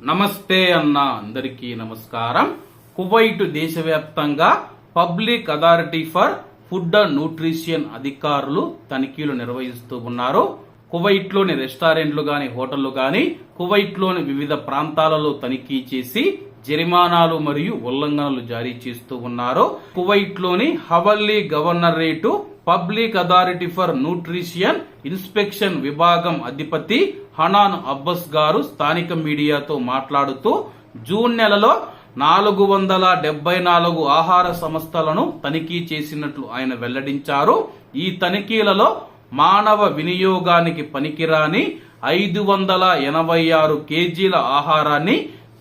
నమస్తే అన్న అందరికీ నమస్కారం. కువైట్ దేశవ్యాప్తంగా public authority for food and nutrition అధికారులు తనిఖీలు నిర్వహిస్తూ ఉన్నారు. కువైట్లోని రెస్టారెంట్లు గాని హోటళ్ళు గాని కువైట్లోని వివిధ ప్రాంతాలలో తనిఖీ చేసి జరిమానాలు మరియు ఉల్లంఘనలు జారీ చేస్తూ ఉన్నారు. కువైట్లోని Hawalli governorate public authority for nutrition inspection విభాగం అధిపతి హనాన్ అబ్బస్ గారు స్థానిక మీడియాతో మాట్లాడుతూ జూన్ నెలలో నాలుగు వందల డెబ్బై నాలుగు ఆహార సంస్థలను తనిఖీ చేసినట్లు ఆయన వెల్లడించారు. ఈ తనిఖీలలో మానవ వినియోగానికి పనికిరాని ఐదు వందల ఎనభై ఆరు కేజీల ఆహారాన్ని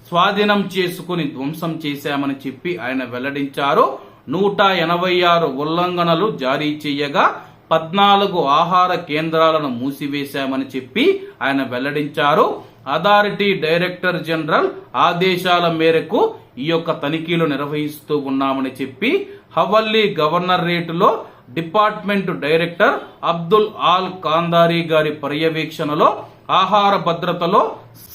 స్వాధీనం చేసుకుని ధ్వంసం చేశామని చెప్పి ఆయన వెల్లడించారు. నూట ఎనభై ఆరు ఉల్లంఘనలు జారీ చేయగా పద్నాలుగు ఆహార కేంద్రాలను మూసివేశామని చెప్పి ఆయన వెల్లడించారు. అథారిటీ డైరెక్టర్ జనరల్ ఆదేశాల మేరకు ఈ యొక్క తనిఖీలు నిర్వహిస్తూ ఉన్నామని చెప్పి హవల్లీ గవర్నర్ రేటులో department director Abdul Al Kandari గారి పర్యవేక్షణలో ఆహార భద్రతలో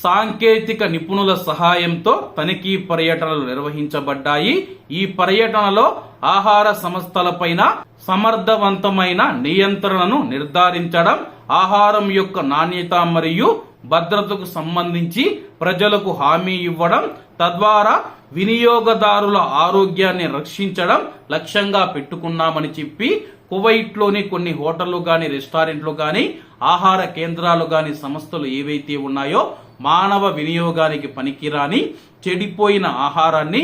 సాంకేతిక నిపుణుల సహాయంతో తనిఖీ పర్యటనలు నిర్వహించబడ్డాయి. ఈ పర్యటనలో ఆహార సంస్థలపైన సమర్థవంతమైన నియంత్రణను నిర్ధారించడం ఆహారం యొక్క నాణ్యత మరియు భద్రతకు సంబంధించి ప్రజలకు హామీ ఇవ్వడం తద్వారా వినియోగదారుల ఆరోగ్యాన్ని రక్షించడం లక్ష్యంగా పెట్టుకున్నామని చెప్పి కువైట్లోని కొన్ని హోటళ్ళు గాని రెస్టారెంట్లు గాని ఆహార కేంద్రాలు గాని సంస్థలు ఏవైతే ఉన్నాయో మానవ వినియోగానికి పనికిరాని చెడిపోయిన ఆహారాన్ని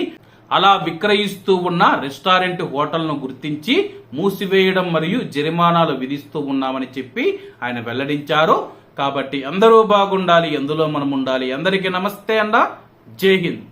అలా విక్రయిస్తూ ఉన్న రెస్టారెంట్ హోటల్ను గుర్తించి మూసివేయడం మరియు జరిమానాలు విధిస్తూ ఉన్నామని చెప్పి ఆయన వెల్లడించారు. కాబట్టి అందరూ బాగుండాలి ఎందులో మనం ఉండాలి అందరికీ నమస్తే అండ. జై హింద్.